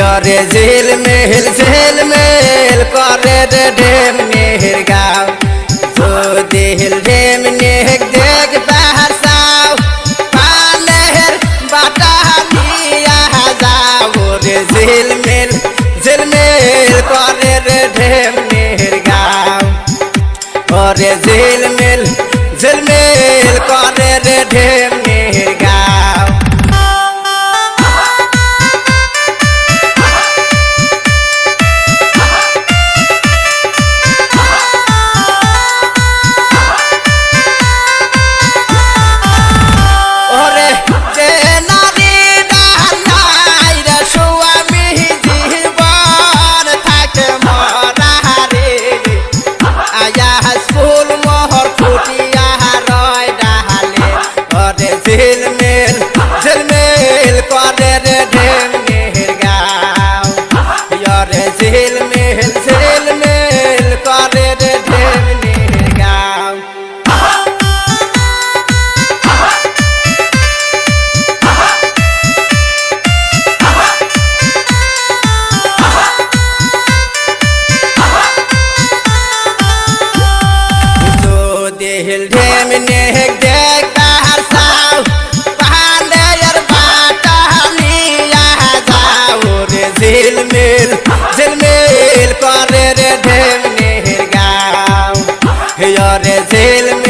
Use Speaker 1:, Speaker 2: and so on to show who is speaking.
Speaker 1: दिया रे jail mail jail mail, करे रे ढेम नेहर गाँव। तो दिल ढेम नेहर देख बाहर साव। पानहर बाटा दिया जाओ रे जेल मेल जेल मेल, करे रे ढेम नेहर गाँव। और जेल मेल जेल मेल, करे रे डेम has full हिलडे में नेहक देखता हर यार जाओ रे झील मिल झील मिल करे रे ढेम नेहर गाओ यार झील मिल